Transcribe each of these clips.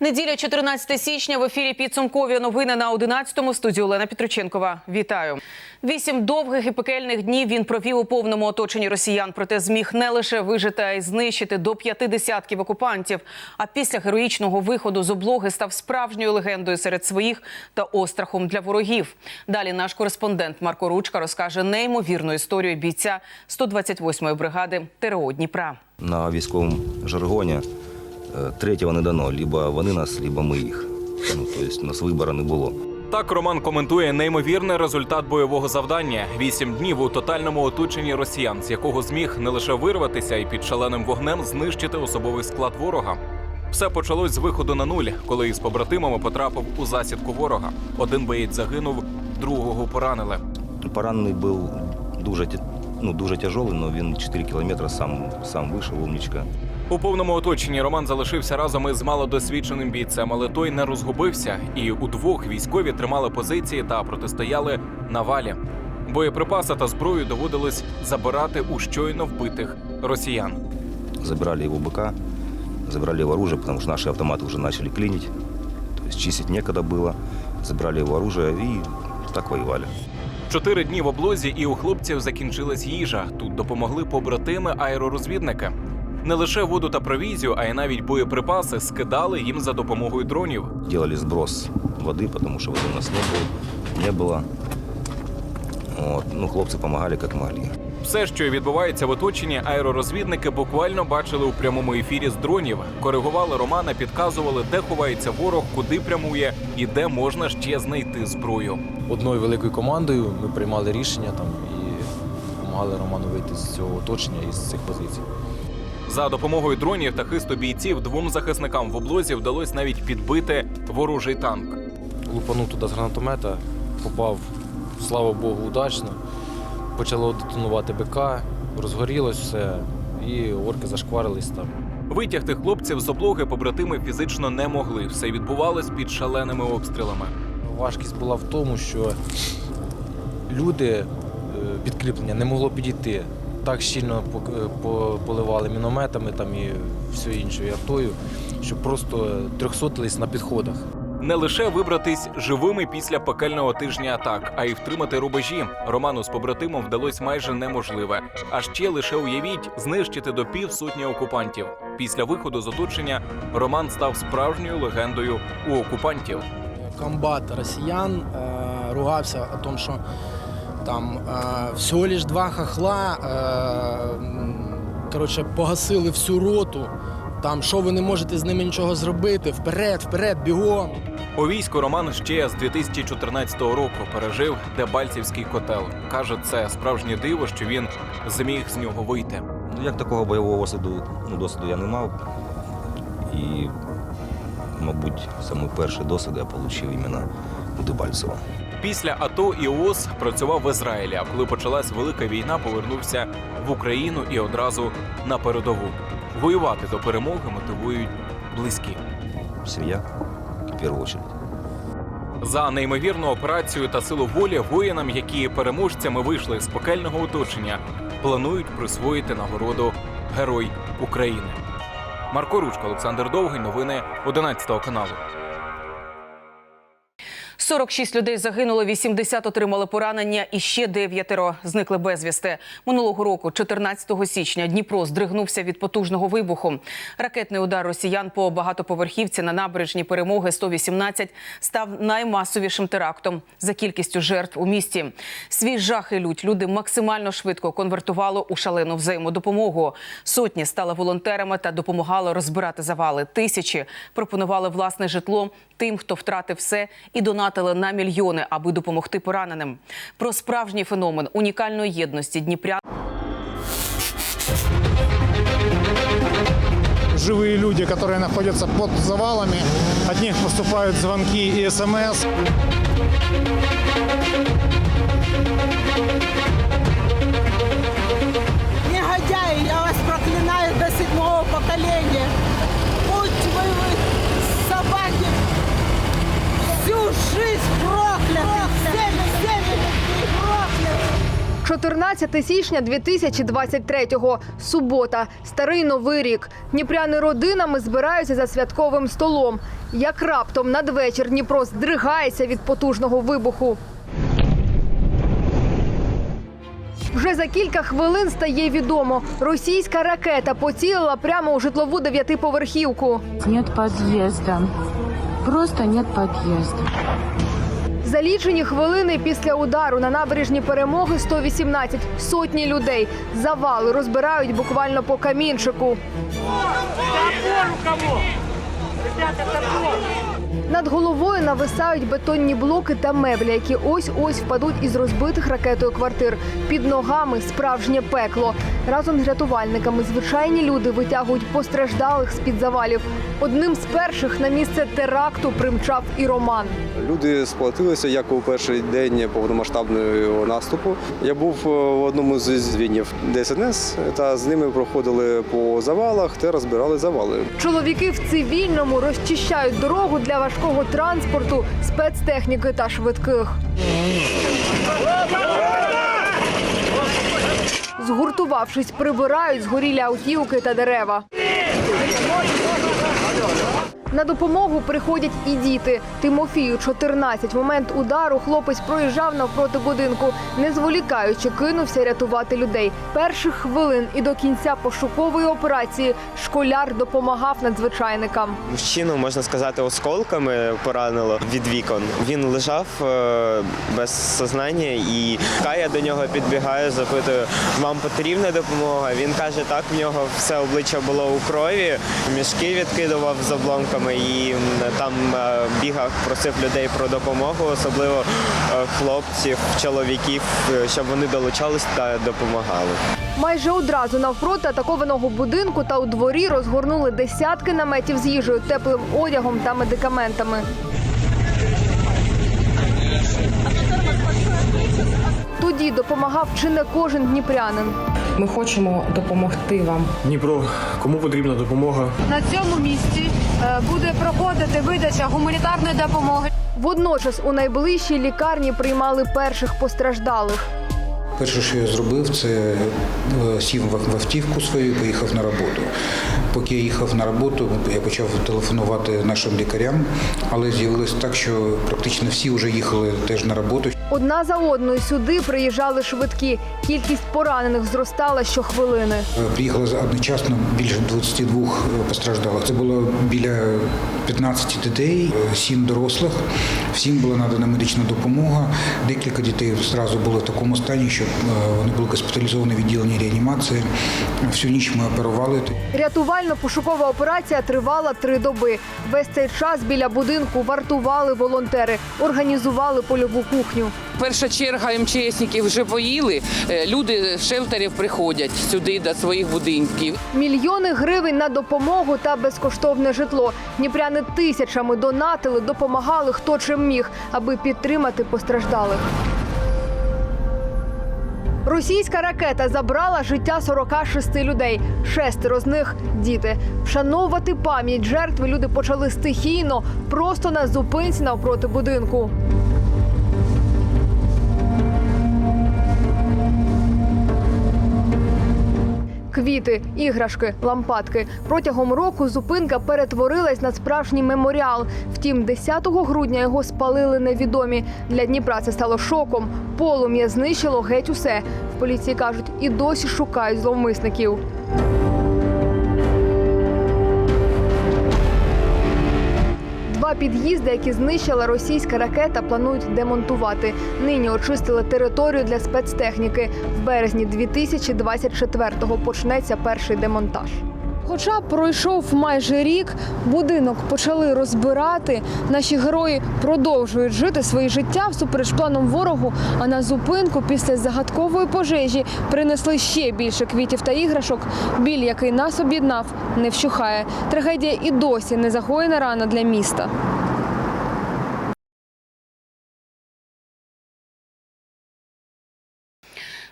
Неділя, 14 січня. В ефірі підсумкові новини на 11-му. Студію Олена Петроченкова. Вітаю. Вісім довгих і пекельних днів він провів у повному оточенні росіян. Проте зміг не лише вижити, а й знищити до п'яти десятків окупантів. А після героїчного виходу з облоги став справжньою легендою серед своїх та острахом для ворогів. Далі наш кореспондент Марко Ручка розкаже неймовірну історію бійця 128-ї бригади ТРО Дніпра. На військовому жаргоні третього не дано. Либо вони нас, либо ми їх. Ну, тобто у нас вибору не було. Так Роман коментує неймовірний результат бойового завдання: вісім днів у тотальному оточенні росіян, з якого зміг не лише вирватися і під шаленим вогнем знищити особовий склад ворога. Все почалось з виходу на нуль, коли із побратимами потрапив у засідку ворога. Один боєць загинув, другого поранили. Поранений був дуже, ну, дуже тяжелий, але він 4 кілометри сам, сам вийшов, умничка. У повному оточенні Роман залишився разом із малодосвідченим бійцем, але той не розгубився, і удвох військові тримали позиції та протистояли навалі. Боєприпаси та зброю доводилось забирати у щойно вбитих росіян. Забирали его БК, забрали его оружие, потому что наши автоматы уже начали клинить. То есть чистить некогда было. Забрали его оружие и так воевали. Чотири дні в облозі, і у хлопців закінчилась їжа. Тут допомогли побратими аеророзвідника. Не лише воду та провізію, а й навіть боєприпаси скидали їм за допомогою дронів. Делали сброс воды, потому что воды у нас не было. Не было. Вот. Ну, хлопцы помогали как могли. Все, що відбувається в оточенні, аеророзвідники буквально бачили у прямому ефірі з дронів. Коригували Романа, підказували, де ховається ворог, куди прямує і де можна ще знайти зброю. одною великою командою ми приймали рішення там і допомагали Роману вийти з цього оточення і з цих позицій. За допомогою дронів та хисту бійців двом захисникам в облозі вдалося навіть підбити ворожий танк. Лупанув туди з гранатомета, попав, слава Богу, удачно. Почало детонувати БК, розгорілось все, і орки зашкварились там. Витягти хлопців з облоги побратими фізично не могли. Все відбувалось під шаленими обстрілами. Важкість була в тому, що люди е, підкріплення не могло підійти. Так щільно пок- поливали мінометами там і всією іншою артою, що просто трьохсотились на підходах. Не лише вибратись живими після пекельного тижня атак, а й втримати рубежі. Роману з побратимом вдалось майже неможливе. А ще лише уявіть знищити до півсотні окупантів. Після виходу з оточення Роман став справжньою легендою у окупантів. комбат россиян э, ругався о том, що там э, всього лиш два хохла э, коротше, погасили всю роту. Там що ви не можете з ними нічого зробити? Вперед, вперед, бігом. У війську Роман ще з 2014 року пережив Дебальцівський котел. каже, це справжнє диво, що він зміг з нього вийти. Ну, як такого бойового досвіду, ну, досвіду я не мав. І, мабуть, саме перший досвід я отримав іменно у Дебальцево. Після АТО і ООС працював в Ізраїлі. А коли почалась велика війна, повернувся в Україну і одразу на передову. Воювати до перемоги мотивують близькі. Сім'я, в першу чергу. За неймовірну операцію та силу волі воїнам, які переможцями вийшли з пекельного оточення, планують присвоїти нагороду Герой України. Марко Ручко, Олександр Довгий. Новини 11 каналу. 46 людей загинуло, 80 отримали поранення і ще дев'ятеро зникли безвісти. Минулого року, 14 січня, Дніпро здригнувся від потужного вибуху. Ракетний удар росіян по багатоповерхівці на набережні перемоги 118 став наймасовішим терактом за кількістю жертв у місті. Свій жах і лють люди максимально швидко конвертували у шалену взаємодопомогу. Сотні стали волонтерами та допомагали розбирати завали. Тисячі пропонували власне житло тим, хто втратив все, і донатили на мільйони, аби допомогти пораненим. Про справжній феномен унікальної єдності Дніпрян. живые люди, которые находятся под завалами. От них поступают звонки и смс. Негодяи, я вас проклинаю до седьмого поколения. всю жизнь прокляты, всеми, всеми людьми прокляты. 14 січня 2023-го. Субота. Старий новий рік. Дніпряни родинами збираються за святковим столом. Як раптом надвечір Дніпро здригається від потужного вибуху. Вже за кілька хвилин стає відомо. Російська ракета поцілила прямо у житлову дев'ятиповерхівку. Нет подъезда. Просто нет подъезда. За лічені хвилини після удару на набережні перемоги 118 сотні людей. Завали розбирають буквально по камінчику. Над головою нависають бетонні блоки та меблі, які ось-ось впадуть із розбитих ракетою квартир. Під ногами справжнє пекло. Разом з рятувальниками звичайні люди витягують постраждалих з-під завалів. Одним з перших на місце теракту примчав і Роман. Люди сплатилися як у перший день повномасштабного наступу. Я був е, в одному з звінів ДСНС та з ними проходили по завалах та розбирали завали. Чоловіки в цивільному розчищають дорогу для важкого транспорту, спецтехніки та швидких. Згуртувавшись, прибирають згорілі автівки та дерева. На допомогу приходять і діти. Тимофію 14. В момент удару хлопець проїжджав навпроти будинку, не зволікаючи, кинувся рятувати людей. Перших хвилин і до кінця пошукової операції школяр допомагав надзвичайникам. Мужчину, можна сказати, осколками поранило від вікон. Він лежав е, без сознання і я до нього підбігаю, запитую, вам потрібна допомога? Він каже, так, в нього все обличчя було у крові, мішки відкидував з обломками і там е, бігав, просив людей про допомогу, особливо е, хлопців, чоловіків, е, щоб вони долучались та допомагали. Майже одразу навпроти атакованого будинку та у дворі розгорнули десятки наметів з їжею, теплим одягом та медикаментами. Тоді допомагав чи не кожен дніпрянин. Ми хочемо допомогти вам. Дніпро, кому потрібна допомога? На цьому місці е, буде проходити видача гуманітарної допомоги. Водночас у найближчій лікарні приймали перших постраждалих. Перше, що я зробив, це е, сів в в автівку свою і поїхав на роботу. Поки я їхав на роботу, я почав телефонувати нашим лікарям, але з'явилось так, що практично всі вже їхали теж на роботу. Одна за одною сюди приїжджали швидкі. Кількість поранених зростала щохвилини. Е, Приїхало одночасно більше 22 постраждалих. Це було біля 15 дітей, 7 дорослих. Всім була надана медична допомога. Декілька дітей одразу були в такому стані, що е, вони були госпіталізовані в відділенні реанімації. Всю ніч ми оперували. Рятувально-пошукова операція тривала три доби. Весь цей час біля будинку вартували волонтери, організували польову кухню. Перша черга МЧСників вже поїли. Е, Люди з шелтерів приходять сюди до своїх будинків. Мільйони гривень на допомогу та безкоштовне житло. Дніпряни тисячами донатили, допомагали хто чим міг, аби підтримати постраждалих. Російська ракета забрала життя 46 людей. Шестеро з них діти. Вшановувати пам'ять жертви люди почали стихійно, просто на зупинці навпроти будинку. Квіти, іграшки, лампадки. Протягом року зупинка перетворилась на справжній меморіал. Втім, 10 грудня його спалили невідомі. Для Дніпра це стало шоком. Полум'я знищило геть усе. В поліції кажуть, і досі шукають зловмисників. Два під'їзди, які знищила російська ракета, планують демонтувати. Нині очистили територію для спецтехніки. В березні 2024-го почнеться перший демонтаж. Хоча пройшов майже рік, будинок почали розбирати. Наші герої продовжують жити своє життя всупереч планом ворогу. А на зупинку після загадкової пожежі принесли ще більше квітів та іграшок. Біль, який нас об'єднав, не вщухає. Трагедія і досі не загоєна рана для міста.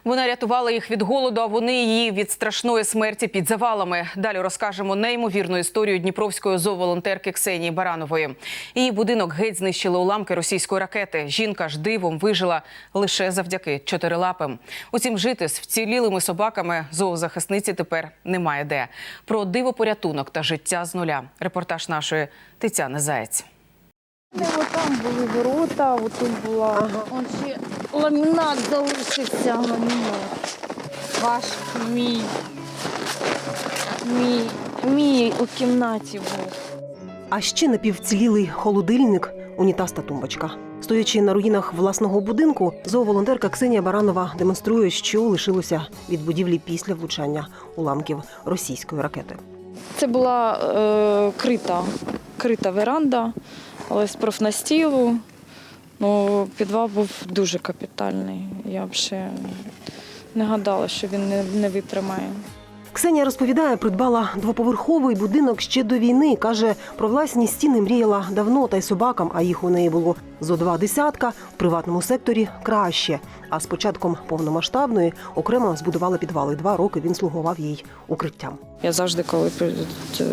Вона рятувала їх від голоду, а вони її від страшної смерті під завалами. Далі розкажемо неймовірну історію дніпровської зооволонтерки Ксенії Баранової. Її будинок геть знищили уламки російської ракети. Жінка ж дивом вижила лише завдяки чотирилапим. Утім, жити з вцілілими собаками зоозахисниці тепер немає де. Про диво порятунок та життя з нуля. Репортаж нашої Тетяни Заєць. Там були ворота, отут була. Ага. Он ще ламінат залишився. Ламінат. Ваш мій. Мій. Мій у кімнаті був. А ще напівцілілий холодильник, унітаз та тумбочка. Стоячи на руїнах власного будинку, зооволонтерка Ксенія Баранова демонструє, що лишилося від будівлі після влучання уламків російської ракети. Це була е, крита, крита веранда, але з профнастілу. Ну, підвал був дуже капітальний. Я б ще не гадала, що він не, не витримає. Ксенія розповідає, придбала двоповерховий будинок ще до війни. каже, про власні стіни мріяла давно, та й собакам, а їх у неї було зо два десятка. В приватному секторі краще. А з початком повномасштабної окремо збудували підвали. Два роки він слугував їй укриттям. Я завжди, коли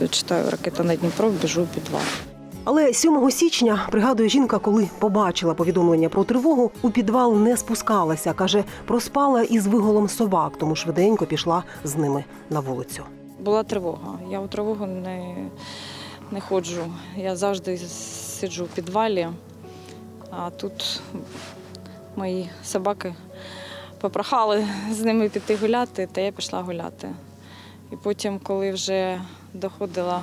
читаю ракета на Дніпро, біжу у підвал. Але 7 січня пригадує жінка, коли побачила повідомлення про тривогу, у підвал не спускалася. каже, проспала із виголом собак, тому швиденько пішла з ними на вулицю. Була тривога. Я у тривогу не, не ходжу. Я завжди сиджу у підвалі, а тут мої собаки попрохали з ними піти гуляти, та я пішла гуляти. І потім, коли вже доходила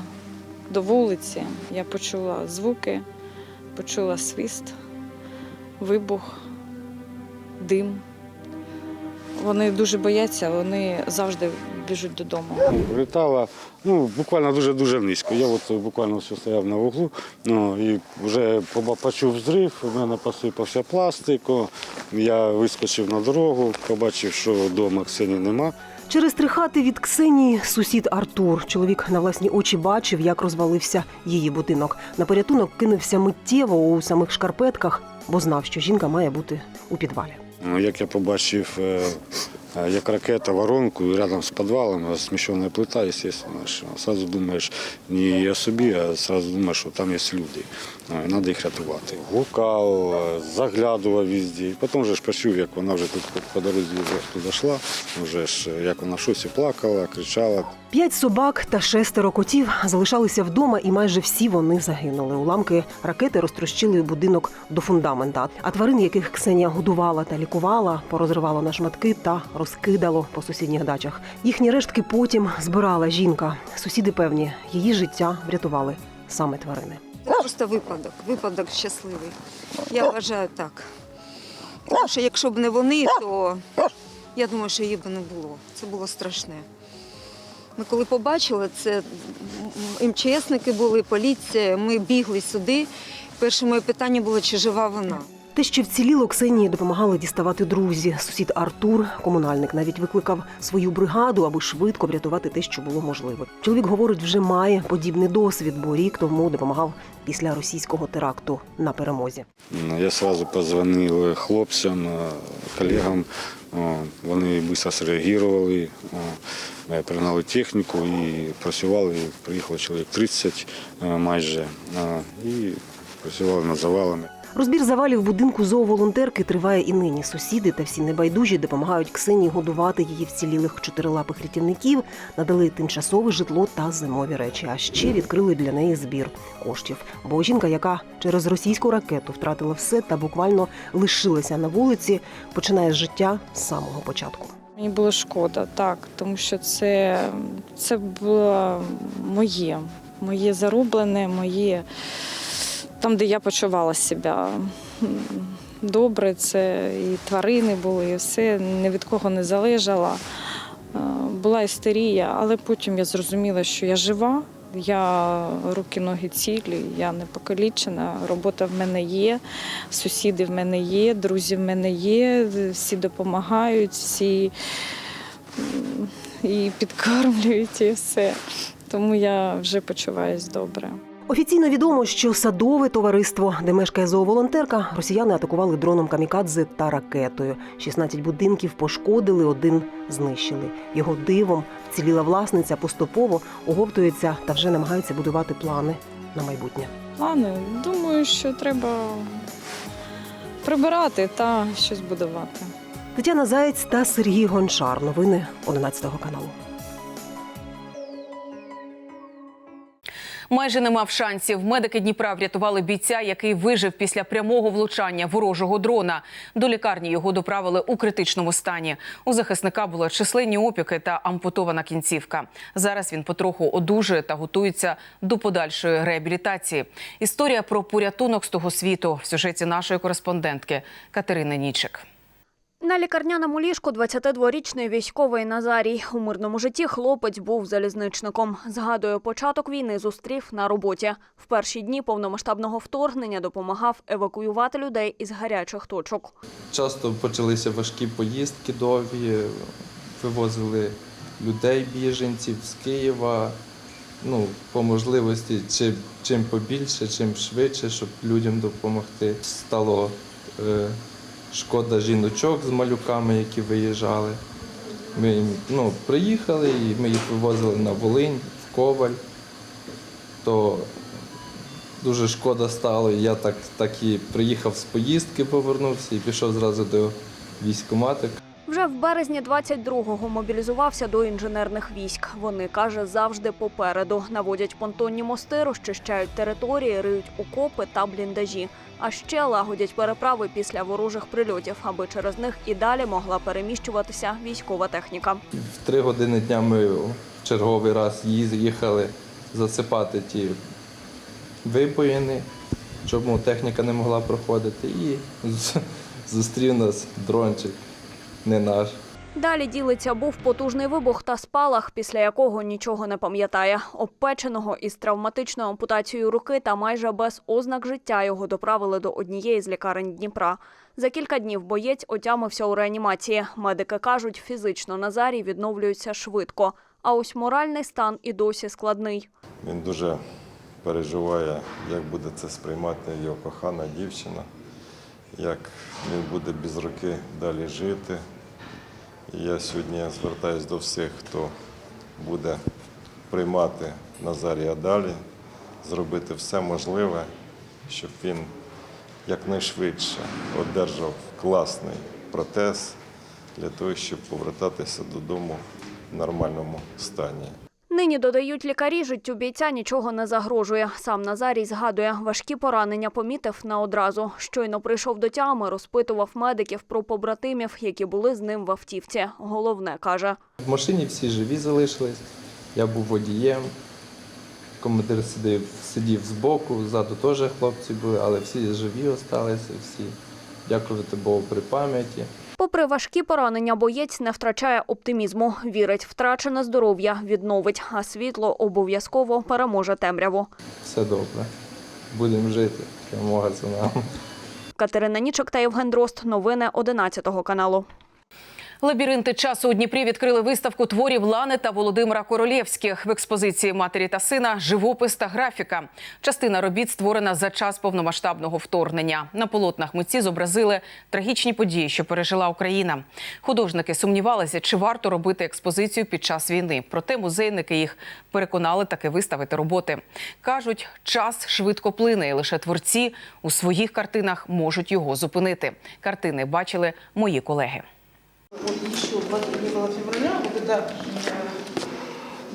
до вулиці, я почула звуки, почула свист, вибух, дим. Вони дуже бояться, вони завжди біжуть додому. Літала ну, буквально дуже-дуже низько. Я от буквально все стояв на вуглу ну, і вже почув зрив, у мене посипався пластик, я вискочив на дорогу, побачив, що вдома Ксені нема. Через три хати від Ксенії сусід Артур. Чоловік на власні очі бачив, як розвалився її будинок. На порятунок кинувся миттєво у самих шкарпетках, бо знав, що жінка має бути у підвалі. Ну, Як я побачив, е, е, як ракета воронку рядом з підвалом, сміщена плита, звісно, одразу думаєш не о собі, а одразу думаєш, що там є люди. Треба їх рятувати. Гукав, заглядував везде. І потім вже ж почув, як вона вже тут по- дорозі туди вже ж е, як вона щось і плакала, кричала. П'ять собак та шестеро котів залишалися вдома, і майже всі вони загинули. Уламки ракети розтрощили будинок до фундамента. А тварин, яких Ксенія годувала та лікувала, порозривало на шматки та розкидало по сусідніх дачах. Їхні рештки потім збирала жінка. Сусіди певні, її життя врятували саме тварини. Це просто випадок, випадок щасливий. Я вважаю так. Тому що якщо б не вони, то я думаю, що її б не було. Це було страшне. Ми коли побачили, це МЧСники були, поліція, ми бігли сюди. Перше моє питання було, чи жива вона. Те, що вціліло, Ксенії допомагали діставати друзі. Сусід Артур, комунальник, навіть викликав свою бригаду, аби швидко врятувати те, що було можливо. Чоловік говорить, вже має подібний досвід, бо рік тому допомагав після російського теракту на перемозі. Я одразу позвонив хлопцям, колегам. Вони швидко зреагували, пригнали техніку і працювали. Приїхало чоловік 30 е, майже і працювали над завалами. Розбір завалів будинку зооволонтерки триває і нині. Сусіди та всі небайдужі допомагають Ксенії годувати її вцілілих чотирилапих рятівників, надали тимчасове житло та зимові речі. А ще відкрили для неї збір коштів. Бо жінка, яка через російську ракету втратила все та буквально лишилася на вулиці, починає життя з самого початку. Мені було шкода, так, тому що це, це було моє, моє зароблене, моє там, де я почувала себе добре. Це і тварини були, і все ні від кого не залежало. Е, Була істерія, але потім я зрозуміла, що я жива. Я руки, ноги цілі, я не покалічена, робота в мене є, сусіди в мене є, друзі в мене є, всі допомагають, всі і підкормлюють, і все. Тому я вже почуваюся добре. Офіційно відомо, що садове товариство, де мешкає зооволонтерка, росіяни атакували дроном камікадзе та ракетою. 16 будинків пошкодили, один знищили. Його дивом вціліла власниця поступово оговтується та вже намагається будувати плани на майбутнє. Плани, думаю, що треба прибирати та щось будувати. Тетяна Заєць та Сергій Гончар. Новини 11 каналу. Майже не мав шансів. Медики Дніпра врятували бійця, який вижив після прямого влучання ворожого дрона. До лікарні його доправили у критичному стані. У захисника були численні опіки та ампутована кінцівка. Зараз він потроху одужує та готується до подальшої реабілітації. Історія про порятунок з того світу в сюжеті нашої кореспондентки Катерини Нічик. На лікарняному ліжку 22-річний військовий Назарій. У мирному житті хлопець був залізничником. Згадує, початок війни зустрів на роботі. В перші дні повномасштабного вторгнення допомагав евакуювати людей із гарячих точок. Часто почалися важкі поїздки довгі, вивозили людей, біженців з Києва. Ну, по можливості, чим, чим побільше, чим швидше, щоб людям допомогти. Стало е, шкода жіночок з малюками, які виїжджали. Ми ну, приїхали і ми їх вивозили на Волинь, в Коваль. То дуже шкода стало. Я так, так і приїхав з поїздки, повернувся і пішов зразу до військкомату. Вже в березні 22-го мобілізувався до інженерних військ. Вони, каже, завжди попереду. Наводять понтонні мости, розчищають території, риють окопи та бліндажі. А ще лагодять переправи після ворожих прильотів, аби через них і далі могла переміщуватися військова техніка. В три години дня ми в черговий раз їхали засипати ті вибоїни, щоб техніка не могла проходити. І зустрів нас дрончик, не наш. Далі ділиться був потужний вибух та спалах, після якого нічого не пам'ятає. Обпеченого із травматичною ампутацією руки та майже без ознак життя його доправили до однієї з лікарень Дніпра. За кілька днів боєць отямився у реанімації. Медики кажуть, фізично Назарій відновлюється швидко. А ось моральний стан і досі складний. Він дуже переживає, як буде це сприймати його кохана дівчина, як він буде без руки далі жити. Я сьогодні звертаюся до всіх, хто буде приймати Назарія далі, зробити все можливе, щоб він якнайшвидше одержав класний протез для того, щоб повертатися додому в нормальному стані. Нині додають лікарі, життю бійця нічого не загрожує. Сам Назарій згадує, важкі поранення помітив на одразу. Щойно прийшов до тями, розпитував медиків про побратимів, які були з ним в автівці. Головне каже. В машині всі живі залишились. Я був водієм. Командир сидів, сидів збоку, ззаду теж хлопці були, але всі живі залишилися, всі. Дякувати Богу при пам'яті. Попри важкі поранення, боєць не втрачає оптимізму. Вірить, втрачене здоров'я відновить, а світло обов'язково переможе темряву. Все добре. Будемо жити. Перемога за нами. Катерина Нічок та Євген Дрозд. Новини 11 каналу. Лабіринти часу у Дніпрі відкрили виставку творів Лани та Володимира Королєвських в експозиції матері та сина, живопис та графіка. Частина робіт створена за час повномасштабного вторгнення. На полотнах митці зобразили трагічні події, що пережила Україна. Художники сумнівалися, чи варто робити експозицію під час війни. Проте музейники їх переконали таки виставити роботи. кажуть, час швидко плине, і лише творці у своїх картинах можуть його зупинити. Картини бачили мої колеги. Вот еще 21 февраля, вот это э,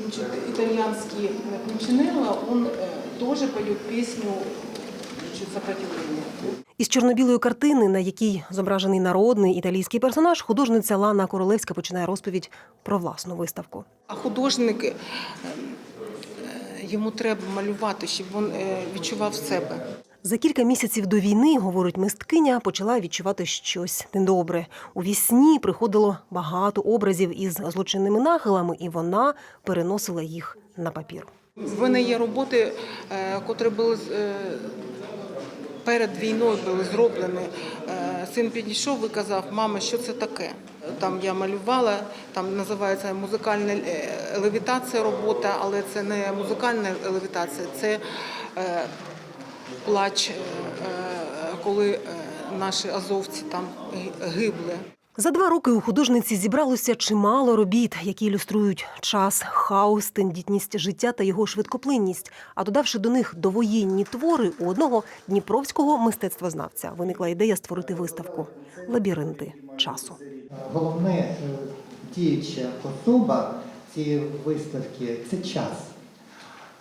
значит, итальянский э, Пунчинелло, он э, тоже поет песню значит, сопротивления. Із чорно-білої картини, на якій зображений народний італійський персонаж, художниця Лана Королевська починає розповідь про власну виставку. А художник, е, е, йому треба малювати, щоб він е, відчував себе. За кілька місяців до війни, говорить мисткиня, почала відчувати щось недобре. У вісні приходило багато образів із злочинними нахилами, і вона переносила їх на папір. В мене є роботи, е, котрі були е, перед війною були зроблені. Е, Син підійшов і казав, мама, що це таке? Там я малювала, там називається музикальна левітація робота, але це не музикальна левітація, це плач, е, е, коли е, наші азовці там ги- гибли. За два роки у художниці зібралося чимало робіт, які ілюструють час, хаос, тендітність життя та його швидкоплинність. А додавши до них довоєнні твори, у одного дніпровського мистецтвознавця виникла ідея створити виставку Лабіринти часу. Головне діюча особа цієї виставки це час.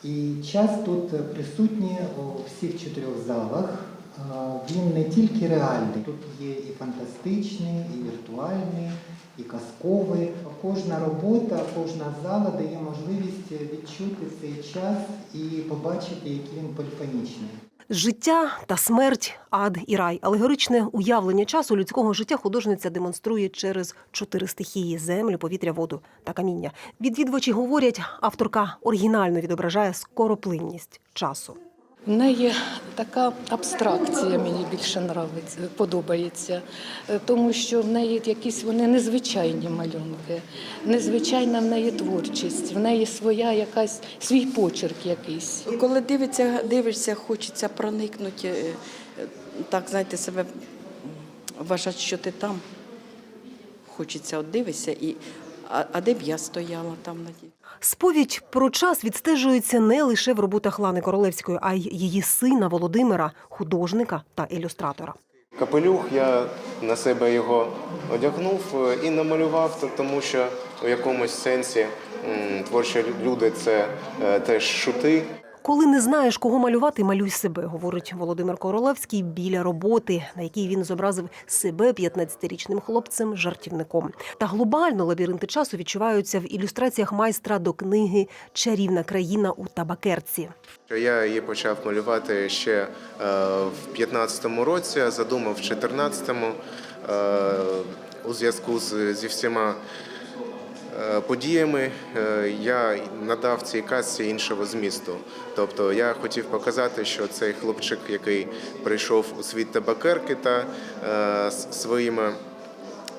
І час тут присутній у всіх чотирьох залах. Він не тільки реальний, тут є і фантастичний, і віртуальний, і казковий. Кожна робота, кожна зала дає можливість відчути цей час і побачити, який він поліфонічний. Життя та смерть, ад і рай. Алегоричне уявлення часу людського життя художниця демонструє через чотири стихії: землю, повітря, воду та каміння. Відвідувачі говорять, авторка оригінально відображає скороплинність часу. В неї така абстракція мені більше нравиться, подобається, Е, тому що в неї якісь вони незвичайні малюнки, незвичайна в неї творчість, в неї своя якась свій почерк якийсь. Коли дивиться, дивишся, хочеться проникнути, е, так знаєте, себе вважати, що ти там. Хочеться от дивишся, і а, а де б я стояла там на. Сповідь про час відстежується не лише в роботах Лани Королевської, а й її сина Володимира, художника та ілюстратора. Капелюх я на себе його одягнув е, і намалював, тому що у якомусь сенсі творчі люди це е, теж шути. Коли не знаєш, кого малювати, малюй себе, говорить Володимир Королевський біля роботи, на якій він зобразив себе 15-річним хлопцем, жартівником. Та глобально лабіринти часу відчуваються в ілюстраціях майстра до книги Чарівна країна у табакерці. Я її почав малювати ще е, в 15-му році, а задумав в 14-му е, у зв'язку зі всіма подіями е, я надав цій казці іншого змісту. Тобто я хотів показати, що цей хлопчик, який прийшов у світ табакерки та е, своїми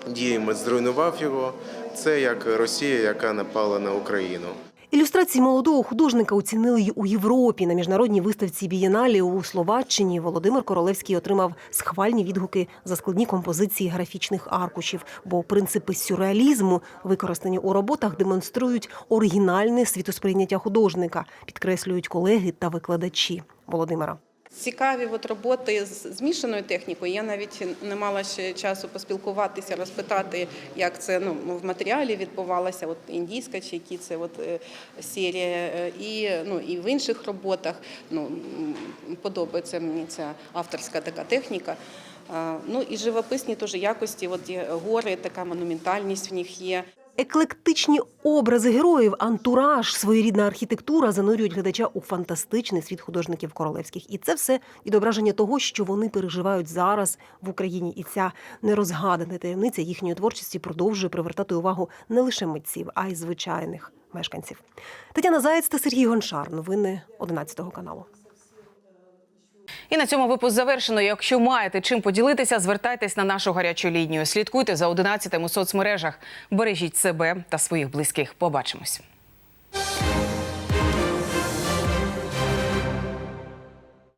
діями зруйнував його, це як Росія, яка напала на Україну. Ілюстрації молодого художника оцінили й у Європі на міжнародній виставці Бієналі у Словаччині. Володимир Королевський отримав схвальні відгуки за складні композиції графічних аркушів, бо принципи сюрреалізму, використані у роботах, демонструють оригінальне світосприйняття художника, підкреслюють колеги та викладачі Володимира. Цікаві от роботи з змішаною технікою. Я навіть не мала ще часу поспілкуватися, розпитати, як це ну, в матеріалі відбувалося, от індійська чи які це от, е, серія. Е, І, ну, і в інших роботах ну, подобається мені ця авторська така техніка. Ну і живописні теж якості, от гори, така монументальність в них є. Еклектичні образи героїв, антураж, своєрідна архітектура занурюють глядача у фантастичний світ художників королевських. І це все відображення того, що вони переживають зараз в Україні. І ця нерозгадана таємниця їхньої творчості продовжує привертати увагу не лише митців, а й звичайних мешканців. Тетяна Заєць та Сергій Гончар. Новини 11 каналу. І на цьому випуск завершено. Якщо маєте чим поділитися, звертайтесь на нашу гарячу лінію. Слідкуйте за 11 у соцмережах. Бережіть себе та своїх близьких. Побачимось.